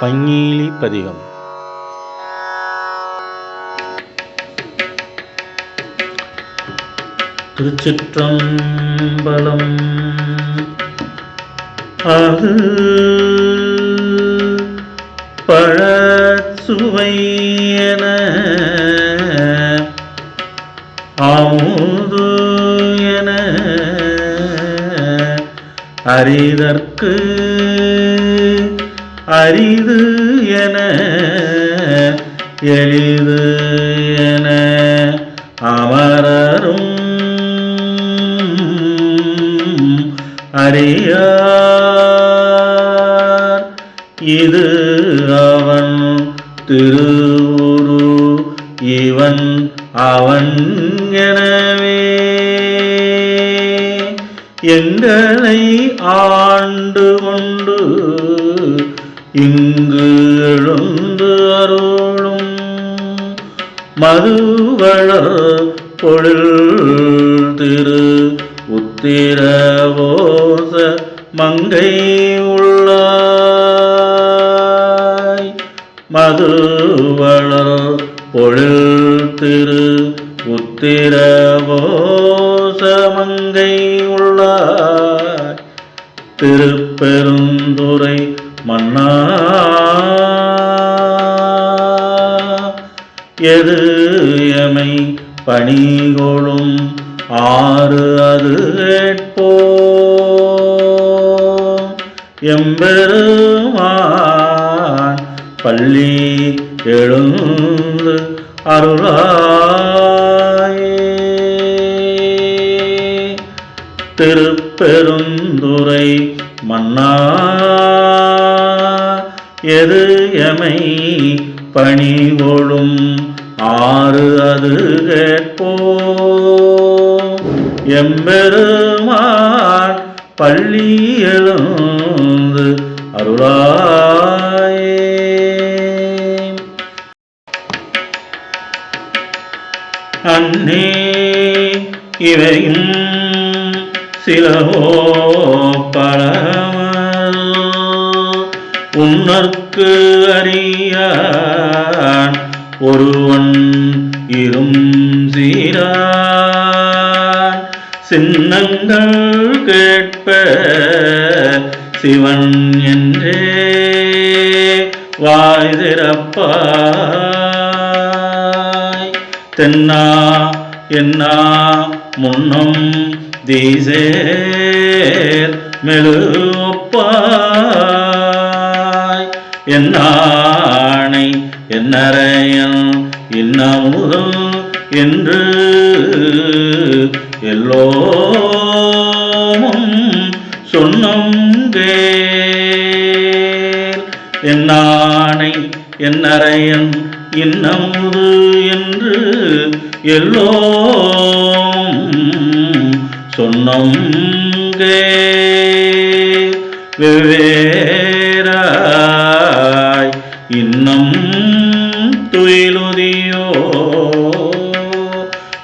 பங்கீலி பதிகம். திருச்சிற்றம்பலம் அது பழச்சுவையன ஆமுது என அறிதற்கு அரிது என எளிது என அமரரும் அறியார். இது அவன் திருவுரு இவன் அவன் எனவே. எங்களை ஆண்டு கொண்டு இங்கு எழுந்து அருளும் மதுவளர் பொழில் திரு உத்திரவோச மங்கை உள்ளாய். மதுவளர் பொழில் திரு உத்திரவோச மங்கை உள்ளாய். திருப்பெருந்துரை மன்னா. எது எமை பணிகொளும்? ஆறு அது கேட்போ எம்பெருமான் பள்ளி எழுந்து அருளாயே. திருப்பெருந்துரை மன்னா எது எமை பணிகொளும் ஆறு அது கேட்போ. எம்பெருமான் பள்ளி எழுந்து அருளாயே. அன்னே இவையும் சிலவோ பழமல் உன்னற்கு அறியான் ஒருவன் இரும் சீரான். சின்னங்கள் கேட்ப சிவன் என்றே வாய் திறப்பாய் தென்னா என்னா முன்னம் தீசேர் மெழுப்பாய் என்னானை என்னரையன் இன்னமுதல் என்று எல்லோமும் சொன்னங்கே என்னானை என்னரையன் இன்னமுது என்று எல்லோம் சொன்னங்கே வெவ்வேறாய் துயிலுதியோ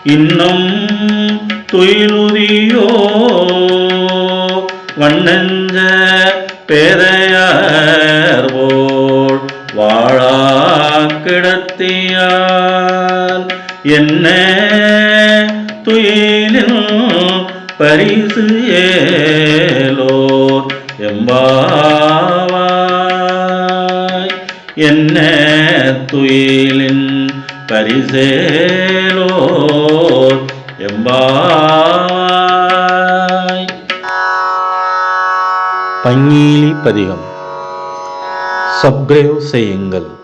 இன்னும் துயிலுதியோ? வண்ணஞ்ச பேதையார் போல் வாழா கிடத்தியால் என்ன துயிலில் பரிசு ஏலோர் எம்பாவாய். என்ன துயிலில் பரிசேலோர் எம்பாய். பங்கீலி பதிகம். சப்ரேவ் செய்யுங்கள்.